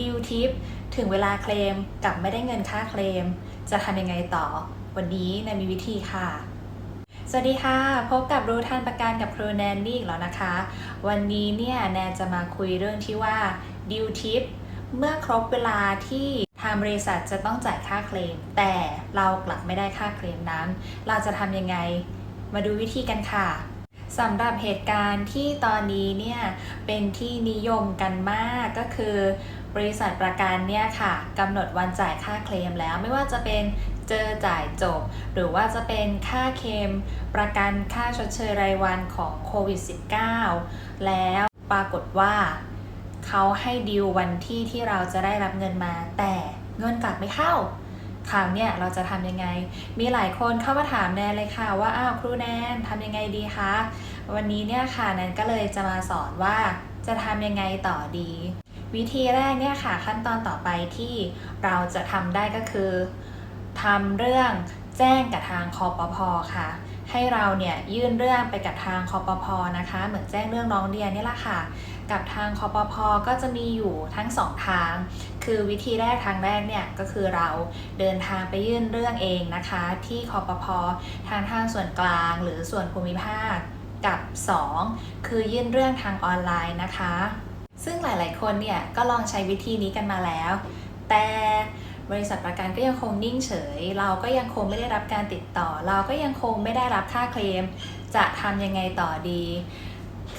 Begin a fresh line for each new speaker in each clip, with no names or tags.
ดิวทิป ถึงเวลาเคลมกับไม่ได้เงินค่าเคลม จะทำยังไงต่อ วันนี้แนนมีวิธีค่ะ สวัสดีค่ะ พบกับรู้ทันประกันกับครูแนนนี่อีกแล้วนะคะ วันนี้เนี่ยแนนจะมาคุยเรื่องที่ว่าดิวทิปเมื่อครบเวลาที่ทางบริษัทจะต้องจ่ายค่าเคลม แต่เรากลับไม่ได้ค่าเคลมนั้น เราจะทำยังไง มาดูวิธีกันค่ะสำหรับเหตุการณ์ที่ตอนนี้เนี่ยเป็นที่นิยมกันมากก็คือ บริษัทประกันเนี่ยค่ะกำหนดวันจ่ายค่าเคลมแล้ว ไม่ว่าจะเป็นเจอจ่ายจบ หรือว่าจะเป็นค่าเคลมประกันค่าชดเชยรายวันของโควิด -19 แล้วปรากฏว่าเขาให้ดีลวันที่ที่เราจะได้รับเงินมา แต่เงินกลับไม่เข้าคราวเนี่ยเราจะทำยังไง มีหลายคนเข้ามาถามแนนเลยค่ะว่าอ้าวครูแนนทำยังไงดีคะ วันนี้เนี่ยค่ะแนนก็เลยจะมาสอนว่าจะทำยังไงต่อดี วิธีแรกเนี่ยค่ะขั้นตอนต่อไปที่เราจะทำได้ก็คือทำเรื่องแจ้งกับทางคอปพอค่ะ ให้เราเนี่ยยื่นเรื่องไปกับทางคอปพอนะคะ เหมือนแจ้งเรื่องร้องเรียนนี่แหละค่ะ กับทางคอปพอก็จะมีอยู่ทั้งสองทาง คือวิธีแรกทางแรกเนี่ยก็คือเราเดินทางไปยื่นเรื่องเองนะคะ ที่คอปพอทางทางส่วนกลางหรือส่วนภูมิภาคกับ 2 คือยื่นเรื่องทางออนไลน์นะคะ ซึ่งหลายๆคนเนี่ยก็ลองใช้วิธีนี้กันมาแล้ว แต่บริษัทประกันก็ยังคงนิ่งเฉย เราก็ยังคงไม่ได้รับการติดต่อ เราก็ยังคงไม่ได้รับค่าเคลม จะทำยังไงต่อดี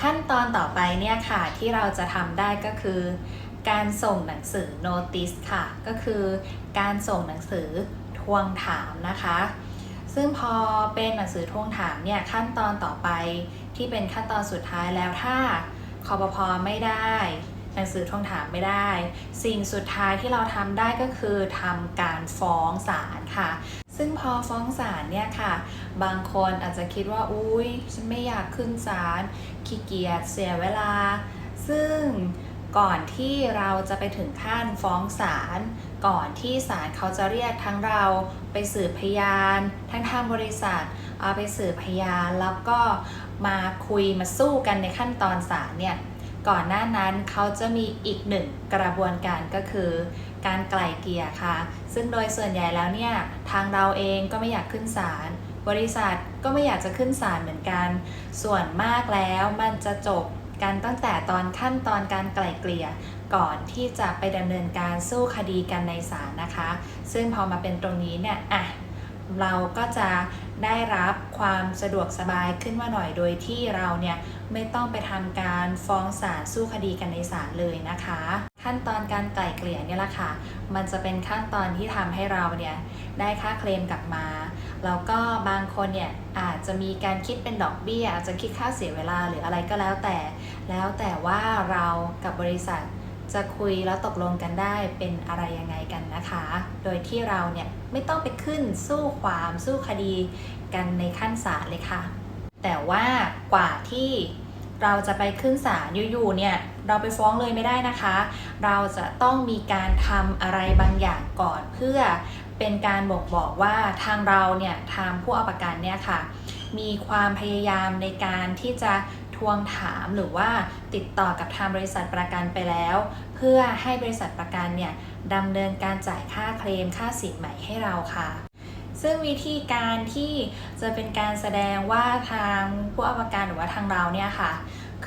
ขั้นตอนต่อไปเนี่ยค่ะที่เราจะทำได้ก็คือ การส่งหนังสือ notice ค่ะ ก็คือการส่งหนังสือทวงถามนะคะ ซึ่งพอเป็นหนังสือทวงถามเนี่ยขั้นตอนต่อไปที่เป็นขั้นตอนสุดท้ายแล้วถ้า คอปพอไม่ได้ หนังสือทวงถามไม่ได้ สิ่งสุดท้ายที่เราทำได้ก็คือทำการฟ้องศาลค่ะ ซึ่งพอฟ้องศาลเนี่ยค่ะ บางคนอาจจะคิดว่าอุ้ยฉันไม่อยากขึ้นศาลขี้เกียจเสียเวลา ซึ่งก่อนที่เราจะไปถึงขั้นฟ้องศาล ก่อนที่ศาลเขาจะเรียกทั้งเราไปสืบพยาน ทั้งทางบริษัทเอาไปสืบพยานแล้วก็มาคุยมาสู้กันในขั้นตอนศาลเนี่ยก่อนหน้านั้นเขาจะมีอีกหนึ่งกระบวนการก็คือการไกล่เกลี่ยค่ะ ซึ่งโดยส่วนใหญ่แล้วเนี่ยทางเราเองก็ไม่อยากขึ้นศาลบริษัทก็ไม่อยากจะขึ้นศาลเหมือนกัน ส่วนมากแล้วมันจะจบ กันตั้งแต่ตอนขั้นตอนการไกล่เกลี่ยก่อนที่จะไปดำเนินการสู้คดีกันในศาลนะคะ ซึ่งพอมาเป็นตรงนี้เนี่ยอะเราก็จะได้รับความสะดวกสบายขึ้นมาหน่อยโดยที่เราเนี่ยไม่ต้องไปทำการฟ้องศาลสู้คดีกันในศาลเลยนะคะ ขั้นตอนการไกล่เกลี่ยเนี่ยแหละค่ะ มันจะเป็นขั้นตอนที่ทำให้เราเนี่ยได้ค่าเคลมกลับมา แล้วก็บางคนเนี่ยอาจจะมีการคิดเป็นดอกเบี้ยอาจจะคิดค่าเสียเวลาหรืออะไรก็แล้วแต่ แล้วแต่ว่าเรากับบริษัทจะคุยแล้วตกลงกันได้เป็นอะไรยังไงกันนะคะ โดยที่เราเนี่ยไม่ต้องไปขึ้นสู้ความสู้คดีกันในขั้นศาลเลยค่ะ แต่ว่ากว่าที่เราจะไปขึ้นศาลอยู่ๆเนี่ยเราไปฟ้องเลยไม่ได้นะคะ เราจะต้องมีการทำอะไรบางอย่างก่อนเพื่อ เป็นการบอกบอกว่าทางเราเนี่ยทางผู้เอาประกันเนี่ยค่ะ มีความพยายามในการที่จะทวงถามหรือว่าติดต่อกับทางบริษัทประกันไปแล้ว เพื่อให้บริษัทประกันเนี่ยดำเนินการจ่ายค่าเคลมค่าสินใหม่ให้เราค่ะ ซึ่งวิธีการที่จะเป็นการแสดงว่าทางผู้เอาประกันหรือว่าทางเราเนี่ยค่ะ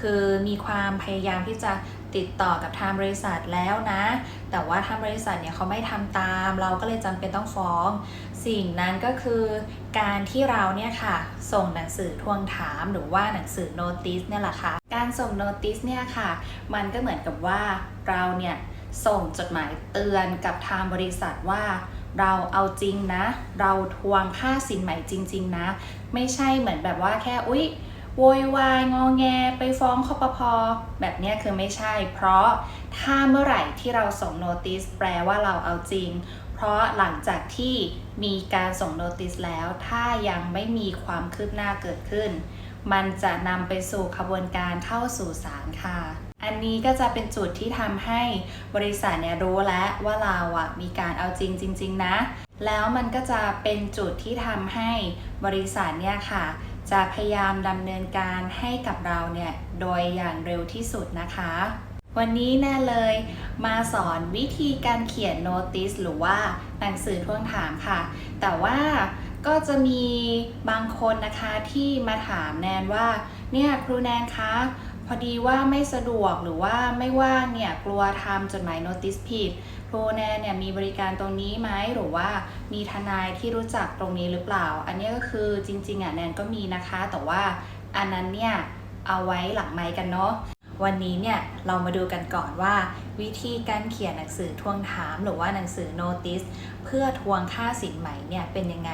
คือมีความพยายามที่จะ ติดต่อกับทางบริษัทแล้วนะ แต่ว่าทางบริษัทเนี่ยเขาไม่ทำตาม เราก็เลยจำเป็นต้องฟ้อง สิ่งนั้นก็คือการที่เราเนี่ยค่ะ ส่งหนังสือทวงถามหรือว่าหนังสือโนติสเนี่ยแหละค่ะ การส่งโนติสเนี่ยค่ะ มันก็เหมือนกับว่าเราเนี่ยส่งจดหมายเตือนกับทางบริษัทว่าเราเอาจริงนะ เราทวงค่าสินใหม่จริง ๆ นะ ไม่ใช่เหมือนแบบว่าแค่อุ๊ย โวยวายงอแงไปฟ้องคอปพอแบบนี้คือไม่ใช่ เพราะถ้าเมื่อไหร่ที่เราส่งโนติสแปลว่าเราเอาจริง เพราะหลังจากที่มีการส่งโนติสแล้ว ถ้ายังไม่มีความคืบหน้าเกิดขึ้น มันจะนำไปสู่ขบวนการเข้าสู่ศาลค่ะ อันนี้ก็จะเป็นจุดที่ทำให้บริษัทเนี่ยรู้แล้วว่าเราอะมีการเอาจริงจริง ๆ นะ แล้วมันก็จะเป็นจุดที่ทำให้บริษัทเนี่ยค่ะ จะพยายามดำเนินการให้กับเราเนี่ยโดยอย่างเร็วที่สุดนะคะ วันนี้แน่เลยมาสอนวิธีการเขียนโน้ติสหรือว่าหนังสือทวงถามค่ะ แต่ว่าก็จะมีบางคนนะคะที่มาถามแนนว่าเนี่ยครูแนนคะ พอดีว่าไม่สะดวกหรือว่าไม่ว่างเนี่ยกลัวทำจดหมายโน้ติสผิดครูแนนเนี่ยมีบริการตรงนี้ไหมหรือว่ามีทนายที่รู้จักตรงนี้หรือเปล่า อันนี้ก็คือจริงๆอะแนนก็มีนะคะ แต่ว่าอันนั้นเนี่ยเอาไว้หลังไมค์กันเนาะวันนี้เนี่ยเรามาดูกันก่อนว่า วิธีการเขียนหนังสือทวงถามหรือว่าหนังสือโนติสเพื่อทวงค่าสินไหมเนี่ยเป็นยังไง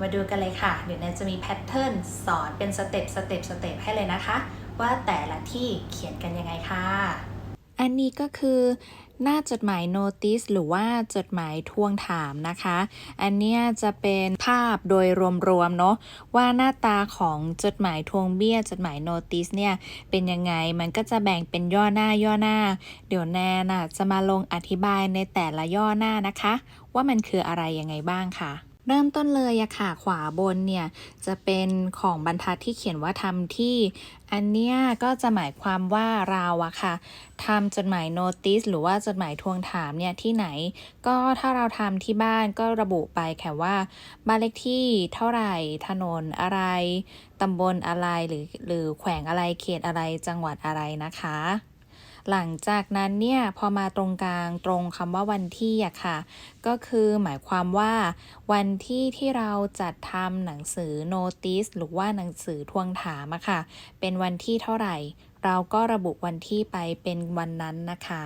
มาดูกันเลยค่ะ เดี๋ยวแนนจะมีแพทเทิร์นสอนเป็นสเต็ปสเต็ปสเต็ปให้เลยนะคะ ว่าแต่ละที่เขียนกันยังไงค่ะ อันนี้ก็คือหน้าจดหมายโนติสหรือว่าจดหมายทวงถามนะคะ อันเนี้ยจะเป็นภาพโดยรวมๆเนาะว่าหน้าตาของจดหมายทวงเบี้ย จดหมายโนติสเนี่ยเป็นยังไงมันก็จะแบ่งเป็นย่อหน้าย่อหน้า เดี๋ยวแนนน่ะจะมาลงอธิบายในแต่ละย่อหน้านะคะ ว่ามันคืออะไรยังไงบ้างค่ะ เริ่มต้นเลยอะค่ะ ขวาบนเนี่ย จะเป็นของบรรทัดที่เขียนว่าทำที่ อันเนี้ยก็จะหมายความว่าเราอะค่ะทำจดหมายโนติสหรือว่าจดหมายทวงถามเนี่ยที่ไหน ก็ถ้าเราทำที่บ้านก็ระบุไปแค่ว่าบ้านเลขที่เท่าไหร่ถนนอะไรตำบลอะไรหรือหรือแขวงอะไรเขตอะไรจังหวัดอะไรนะคะ หลังจากนั้นเนี่ยพอมาตรงกลางตรงคำว่าวันที่อะค่ะ ก็คือหมายความว่าวันที่ที่เราจัดทำหนังสือโนติสหรือว่าหนังสือทวงถามอะค่ะ เป็นวันที่เท่าไหร่ เราก็ระบุวันที่ไปเป็นวันนั้นนะคะ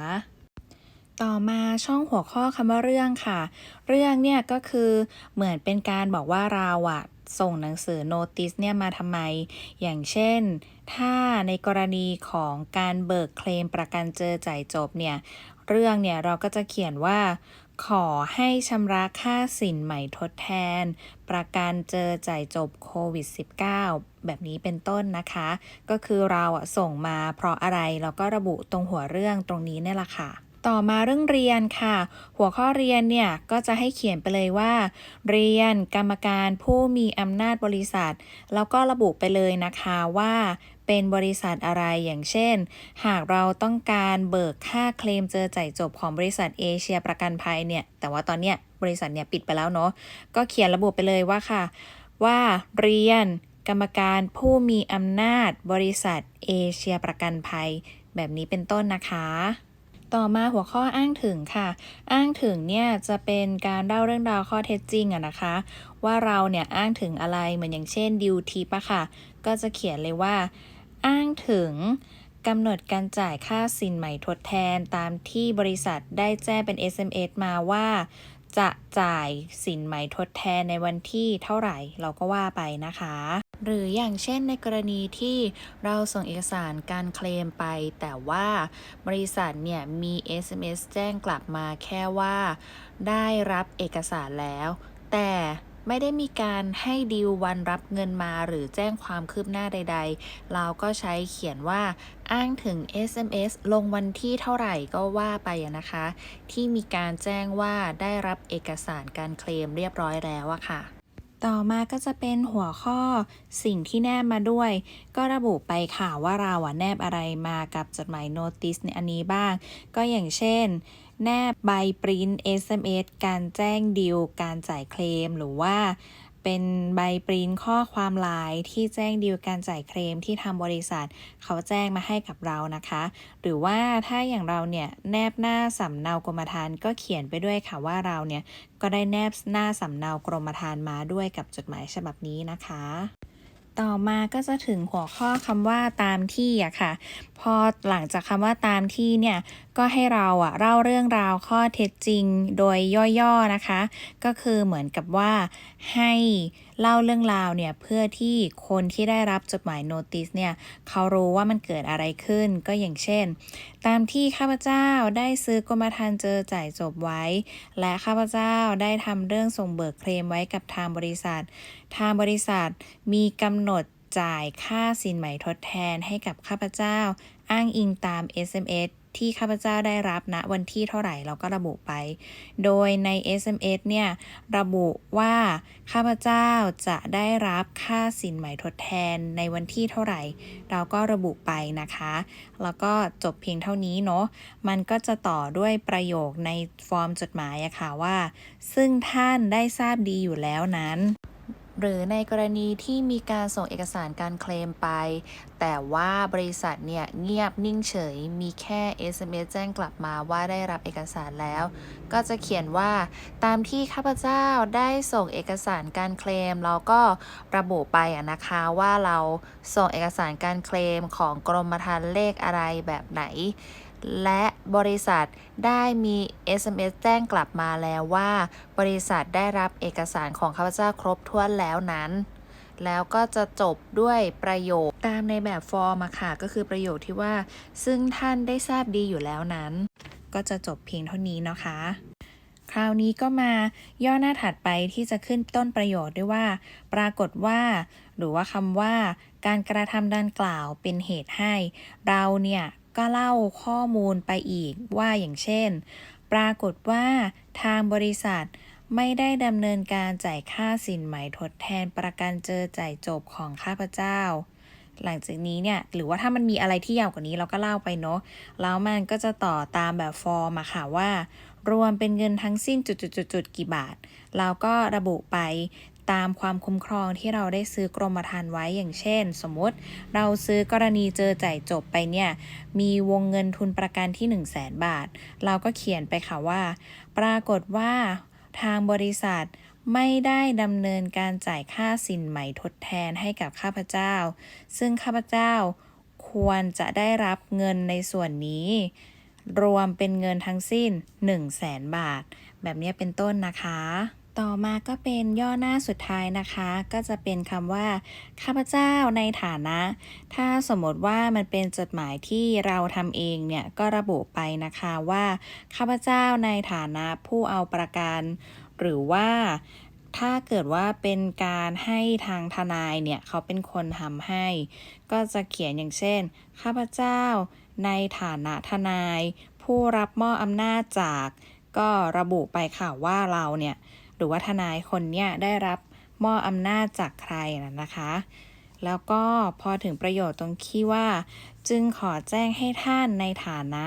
ต่อมาช่องหัวข้อคำว่าเรื่องค่ะ เรื่องเนี่ยก็คือเหมือนเป็นการบอกว่าเราอะ ส่งหนังสือโนติสเนี่ยมาทำไม อย่างเช่น ถ้าในกรณีของการเบิกเคลมประกันเจอจ่ายจบเนี่ย เรื่องเนี่ยเราก็จะเขียนว่า ขอให้ชำระค่าสินใหม่ทดแทน ประกันเจอจ่ายจบโควิด -19 แบบนี้เป็นต้นนะคะ ก็คือเราส่งมาเพราะอะไรเราก็ระบุตรงหัวเรื่องตรงนี้เนี่ยแหละค่ะ ต่อมาเรื่องเรียนค่ะ หัวข้อเรียนเนี่ยก็จะให้เขียนไปเลยว่า เรียนกรรมการผู้มีอำนาจบริษัท แล้วก็ระบุไปเลยนะคะว่าเป็นบริษัทอะไรอย่างเช่น หากเราต้องการเบิกค่าเคลมเจอจ่ายจบของบริษัทเอเชียประกันภัยเนี่ย แต่ว่าตอนเนี้ยบริษัทเนี่ยปิดไปแล้วเนาะก็เขียนระบุไปเลยว่าค่ะ ว่าเรียนกรรมการผู้มีอำนาจบริษัทเอเชียประกันภัย แบบนี้เป็นต้นนะคะ ต่อมาหัวข้ออ้างถึงค่ะ อ้างถึงเนี่ยจะเป็นการเล่าเรื่องราวข้อเท็จจริงอะนะคะ ว่าเราเนี่ยอ้างถึงอะไรเหมือนอย่างเช่นดิวทิปอะค่ะ ก็จะเขียนเลยว่า อ้างถึงกำหนดการจ่ายค่าสินใหม่ทดแทนตามที่บริษัทได้แจ้งเป็น SMS มาว่า จะจ่ายสินไหม่ทดแทนในวันที่เท่าไหร่ เราก็ว่าไปนะคะ หรืออย่างเช่นในกรณีที่เราส่งเอกสารการเคลมไป แต่ว่าบริษัทเนี่ยมี SMS แจ้งกลับมาแค่ว่า ได้รับเอกสารแล้ว แต่ไม่ได้มีการให้ดีลวันรับเงินมาหรือแจ้งความคืบหน้าใด ๆ เราก็ใช้เขียนว่าอ้างถึง SMS ลงวันที่เท่าไหร่ก็ว่าไปนะคะ ที่มีการแจ้งว่าได้รับเอกสารการเคลมเรียบร้อยแล้วอะค่ะ ต่อมาก็จะเป็นหัวข้อสิ่งที่แนบมาด้วย ก็ระบุไปค่ะว่าเราอะแนบอะไรมากับจดหมายโน้ติสในอันนี้บ้าง ก็อย่างเช่น แนบใบปริ้น SMS การแจ้งดีลการจ่ายเคลมหรือว่า เป็นใบปริ้นข้อความหลายที่แจ้งดีลการจ่ายเคลมที่ทางบริษัท เขาแจ้งมาให้กับเรานะคะ หรือว่าถ้าอย่างเราเนี่ยแนบหน้าสำเนากรมธรรม์ก็เขียนไปด้วยค่ะว่าเราเนี่ยก็ได้แนบหน้าสำเนากรมธรรม์มาด้วยกับจดหมายฉบับนี้นะคะ ต่อมาก็จะถึงหัวข้อคำว่าตามที่อะค่ะ พอหลังจากคำว่าตามที่เนี่ย ก็ให้เราอะเล่าเรื่องราวข้อเท็จจริงโดยย่อๆนะคะ ก็คือเหมือนกับว่าให้ เล่าเรื่องราวเนี่ยเพื่อที่คนที่ได้รับจดหมายโนติสเนี่ยเขารู้ว่ามันเกิดอะไรขึ้นก็อย่างเช่น ตามที่ข้าพเจ้าได้ซื้อกรมธรรม์เจอจ่ายจบไว้ และข้าพเจ้าได้ทำเรื่องส่งเบิกเคลมไว้กับทางบริษัท ทางบริษัทมีกำหนดจ่ายค่าสินไหมทดแทนให้กับข้าพเจ้า อ้างอิงตาม SMS ที่ข้าพเจ้าได้รับณวันที่เท่าไหร่เราก็ระบุไป โดยใน SMS เนี่ยระบุว่าข้าพเจ้าจะได้รับค่าสินไหมทดแทนในวันที่เท่าไหร่ เราก็ระบุไปนะคะ แล้วก็จบเพียงเท่านี้เนาะมันก็จะต่อด้วยประโยคในฟอร์มจดหมายอะค่ะว่า ซึ่งท่านได้ทราบดีอยู่แล้วนั้น หรือในกรณีที่มีการส่งเอกสารการเคลมไป แต่ว่าบริษัทเนี่ยเงียบนิ่งเฉย มีแค่ SMS แจ้งกลับมาว่าได้รับเอกสารแล้ว ก็จะเขียนว่าตามที่ข้าพเจ้าได้ส่งเอกสารการเคลมเราก็ระบุไปอะนะคะว่าเราส่งเอกสารการเคลมของกรมธรรม์เลขอะไรแบบไหน และบริษัทได้มี SMS แจ้งกลับมาแล้วว่า บริษัทได้รับเอกสารของข้าพเจ้าครบถ้วนแล้วนั้น แล้วก็จะจบด้วยประโยคตามในแบบฟอร์มอะค่ะ ก็คือประโยคที่ว่า ซึ่งท่านได้ทราบดีอยู่แล้วนั้น ก็จะจบเพียงเท่านี้นะคะ คราวนี้ก็มาย่อหน้าถัดไปที่จะขึ้นต้นประโยชน์ด้วยว่า ปรากฏว่า หรือว่าคำว่า การกระทำดังกล่าวเป็นเหตุให้ เราเนี่ย ก็เล่าข้อมูลไปอีกว่าอย่างเช่น ปรากฏว่าทางบริษัทไม่ได้ดำเนินการจ่ายค่าสินไหมทดแทนประกันเจอจ่ายจบของข้าพเจ้า หลังจากนี้เนี่ย หรือว่าถ้ามันมีอะไรที่ยาวกว่านี้เราก็เล่าไปเนาะแล้วมันก็จะต่อตามแบบฟอร์มอะค่ะว่า รวมเป็นเงินทั้งสิ้นจุดๆๆกี่บาท เราก็ระบุไป ตามความคุ้มครองที่เราได้ซื้อกรมธรรม์ไว้อย่างเช่น สมมติ เราซื้อกรณีเจอจ่ายจบไปเนี่ยมีวงเงินทุนประกันที่ 1 0 0 0 0แสนบาท เราก็เขียนไปค่ะว่า ปรากฏว่าทางบริษัทไม่ได้ดำเนินการจ่ายค่าสินไหมทดแทนให้กับข้าพเจ้า ซึ่งข้าพเจ้าควรจะได้รับเงินในส่วนนี้ รวมเป็นเงินทั้งสิ้น 1 0 0 0 0แสนบาท แบบนี้เป็นต้นนะคะ ต่อมาก็เป็นย่อหน้าสุดท้ายนะคะ ก็จะเป็นคำว่าข้าพเจ้าในฐานะ ถ้าสมมติว่ามันเป็นจดหมายที่เราทำเองเนี่ยก็ระบุไปนะคะว่าข้าพเจ้าในฐานะผู้เอาประกัน หรือว่าถ้าเกิดว่าเป็นการให้ทางทนายเนี่ยเขาเป็นคนทำให้ ก็จะเขียนอย่างเช่น ข้าพเจ้าในฐานะทนาย ผู้รับมอบอำนาจจาก ก็ระบุไปค่ะว่าเราเนี่ย หรือว่าทนายคนเนี่ยได้รับมอบอำนาจจากใครนะนะคะ แล้วก็พอถึงประโยชน์ตรงที่ว่า จึงขอแจ้งให้ท่านในฐานะ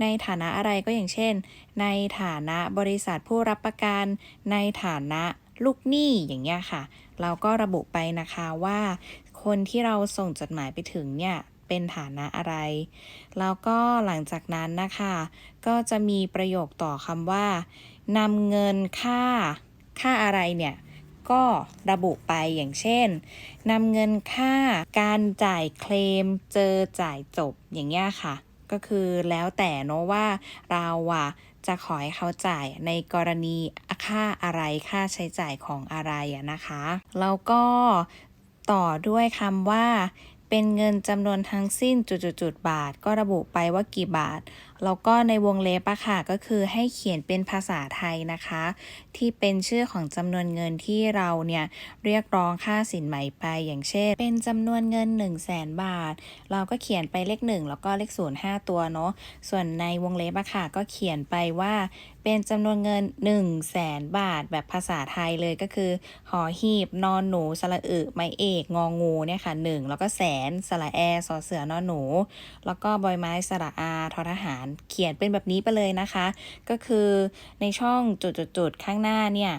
ในฐานะอะไรก็อย่างเช่น ในฐานะบริษัทผู้รับประกัน ในฐานะลูกหนี้อย่างเงี้ยค่ะ เราก็ระบุไปนะคะว่า คนที่เราส่งจดหมายไปถึงเนี่ย เป็นฐานะอะไร แล้วก็หลังจากนั้นนะคะ ก็จะมีประโยคต่อคำว่านำเงินค่า ค่าอะไรเนี่ยก็ระบุไปอย่างเช่นนำเงินค่าการจ่ายเคลมเจอจ่ายจบอย่างเงี้ยค่ะ ก็คือแล้วแต่เนอะว่าเราอะจะขอให้เขาจ่ายในกรณีค่าอะไรค่าใช้จ่ายของอะไรอะนะคะ แล้วก็ต่อด้วยคำว่า เป็นเงินจำนวนทั้งสิ้นจุดๆบาท ก็ระบุไปว่ากี่บาท แล้วก็ในวงเล็บอะค่ะก็คือให้เขียนเป็นภาษาไทยนะคะ ที่เป็นชื่อของจำนวนเงินที่เราเนี่ยเรียกร้องค่าสินไหมไปอย่างเช่น เป็นจำนวนเงิน 1 0 0 0 0แสนบาท เราก็เขียนไปเลข 1 แล้วก็เลข0 5ตัวเนาะส่วนในวงเล็บอะค่ะก็เขียนไปว่าเป็นจำนวนเงิน 1 0 0 0 0แสนบาทแบบภาษาไทยเลยก็คือ หอหีบ นอนหนู สระอึ ไม้เอก งองูเนี่ยค่ะหนึ่งแล้วก็แสน สระแอ สอเสือนอนหนู แล้วก็บอยไม้ สระอา ทอทหารเขียนเป็นแบบนี้ไปเลยนะคะ ก็คือในช่องจุดๆข้างหน้าเนี่ย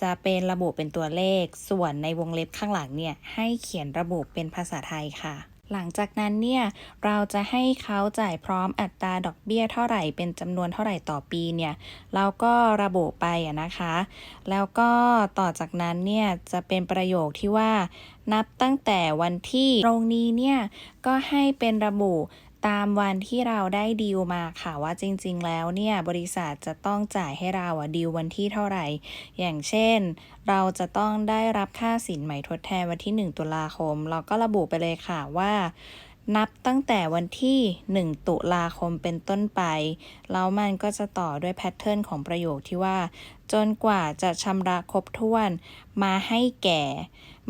จะเป็นระบุเป็นตัวเลข ส่วนในวงเล็บข้างหลังเนี่ยให้เขียนระบุเป็นภาษาไทยค่ะ หลังจากนั้นเนี่ยเราจะให้เขาจ่ายพร้อมอัตราดอกเบี้ยเท่าไหร่เป็นจำนวนเท่าไหร่ต่อปีเนี่ยเราก็ระบุไปอะนะคะ แล้วก็ต่อจากนั้นเนี่ยจะเป็นประโยคที่ว่า นับตั้งแต่วันที่ตรงนี้เนี่ยก็ให้เป็นระบุ ตามวันที่เราได้ดีลมาค่ะว่าจริงๆ แล้วเนี่ยบริษัทจะต้องจ่ายให้เราอะดีลวันที่เท่าไหร่ อย่างเช่น เราจะต้องได้รับค่าสินไหมทดแทนวันที่ 1 ตุลาคม เราก็ระบุไปเลยค่ะว่า นับตั้งแต่วันที่ 1 ตุลาคมเป็นต้นไป แล้วมันก็จะต่อด้วยแพทเทิร์นของประโยคที่ว่า จนกว่าจะชำระครบถ้วนมาให้แก่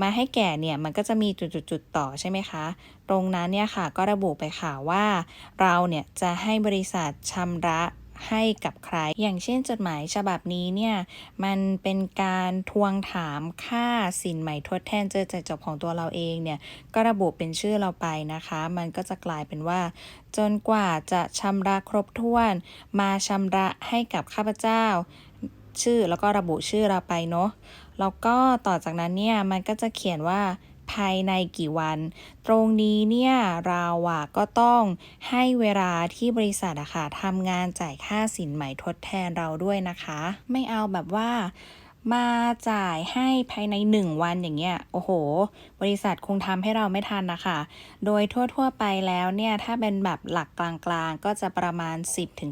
มาให้แก่เนี่ย มันก็จะมีจุดๆๆต่อใช่ไหมคะ ตรงนั้นเนี่ยค่ะก็ระบุไปค่ะว่า เราเนี่ยจะให้บริษัทชำระ ให้กับใคร อย่างเช่นจดหมายฉบับนี้เนี่ย มันเป็นการทวงถามค่าสินใหม่ทดแทนเจอจายจบของตัวเราเองเนี่ย ก็ระบุเป็นชื่อเราไปนะคะ มันก็จะกลายเป็นว่า จนกว่าจะชำระครบถ้วน มาชำระให้กับข้าพเจ้า ชื่อแล้วก็ระบุชื่อเราไปเนาะแล้วก็ต่อจากนั้นเนี่ย มันก็จะเขียนว่า ภายในกี่วัน ตรงนี้เนี่ยเราอะก็ต้องให้เวลาที่บริษัทอะค่ะทำงานจ่ายค่าสินใหม่ทดแทนเราด้วยนะคะ ไม่เอาแบบว่า มาจ่ายให้ภายใน 1 วันอย่างเงี้ย โอ้โห บริษัทคงทำให้เราไม่ทันนะคะ โดยทั่วๆไปแล้วเนี่ย ถ้าเป็นแบบหลักกลางๆ ก็จะประมาณ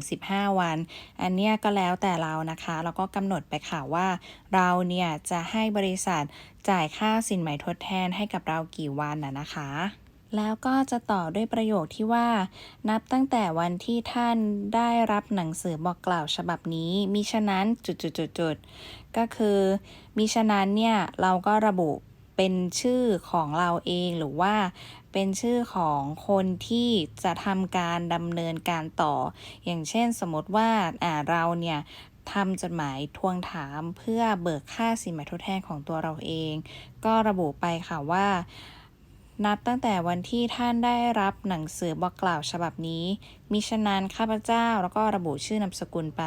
10-15 วัน อันเนี้ยก็แล้วแต่เรานะคะ แล้วก็กำหนดไปค่ะว่า เราเนี่ยจะให้บริษัทจ่ายค่าสินใหม่ทดแทนให้กับเรากี่วันน่ะนะคะ แล้วก็จะต่อด้วยประโยคที่ว่า นับตั้งแต่วันที่ท่านได้รับหนังสือบอกกล่าวฉบับนี้ มิฉะนั้นจุดๆๆก็คือมิฉะนั้นเนี่ยเราก็ระบุเป็นชื่อของเราเองหรือว่าเป็นชื่อของคนที่จะทำการดำเนินการต่อ อย่างเช่นสมมติว่าอ่าเราเนี่ยทำจดหมายทวงถามเพื่อเบิกค่าสินใหมทดแทนของตัวเราเอง ก็ระบุไปค่ะว่า นับตั้งแต่วันที่ท่านได้รับหนังสือบอกกล่าวฉบับนี้ มิฉะนั้นข้าพเจ้าแล้วก็ระบุชื่อนามสกุลไป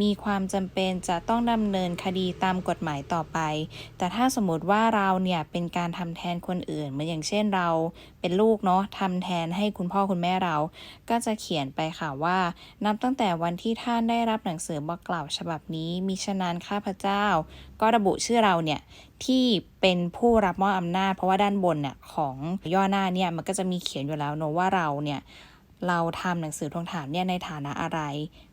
มีความจำเป็นจะต้องดำเนินคดีตามกฎหมายต่อไป แต่ถ้าสมมติว่าเราเนี่ยเป็นการทำแทนคนอื่นเหมือนอย่างเช่นเราเป็นลูกเนาะทำแทนให้คุณพ่อคุณแม่เรา ก็จะเขียนไปค่ะว่า นับตั้งแต่วันที่ท่านได้รับหนังสือบอกกล่าวฉบับนี้ มิฉะนั้นข้าพเจ้า ก็ระบุชื่อเราเนี่ยที่เป็นผู้รับมอบอำนาจ เพราะว่าด้านบนเนี่ยของย่อหน้าเนี่ยมันก็จะมีเขียนอยู่แล้วเนอะว่าเราเนี่ย เราทำหนังสือทวงถามเนี่ยในฐานะอะไร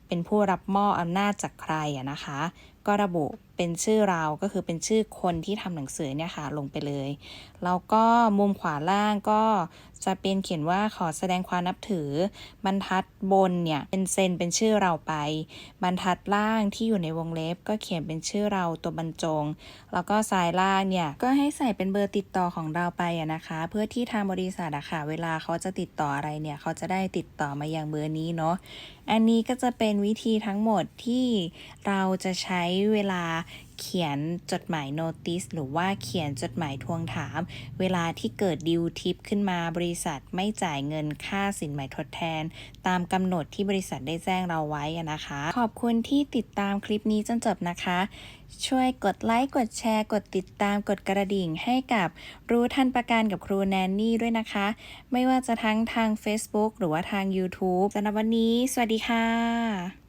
เป็นผู้รับมอบอำนาจจากใครอะนะคะ ก็ระบุ เป็นชื่อเราก็คือเป็นชื่อคนที่ทำหนังสือเนี่ยค่ะลงไปเลยแล้วก็มุมขวาล่างก็จะเป็นเขียนว่าขอแสดงความนับถือบรรทัดบนเนี่ยเป็นเซนเป็นชื่อเราไป บรรทัดล่างที่อยู่ในวงเล็บ ก็เขียนเป็นชื่อเราตัวบรรจง แล้วก็ซ้ายล่างเนี่ยก็ให้ใส่เป็นเบอร์ติดต่อของเราไปอะนะคะ เพื่อที่ทางบริษัทอะค่ะเวลาเขาจะติดต่ออะไรเนี่ยเขาจะได้ติดต่อมาอย่างเบอร์นี้เนาะอันนี้ก็จะเป็นวิธีทั้งหมดที่เราจะใช้เวลา เขียนจดหมายโนติสหรือว่าเขียนจดหมายทวงถาม เวลาที่เกิดดิวทิปขึ้นมาบริษัทไม่จ่ายเงินค่าสินใหม่ทดแทน ตามกำหนดที่บริษัทได้แจ้งเราไว้นะคะ ขอบคุณที่ติดตามคลิปนี้จนจบนะคะ ช่วยกดไลค์กดแชร์ กดติดตามกดกระดิ่งให้กับรู้ทันประกันกับครูแนนนี่ด้วยนะคะ ไม่ว่าจะทั้งทาง Facebook หรือว่าทาง YouTube สำหรับวันนี้ สวัสดีค่ะ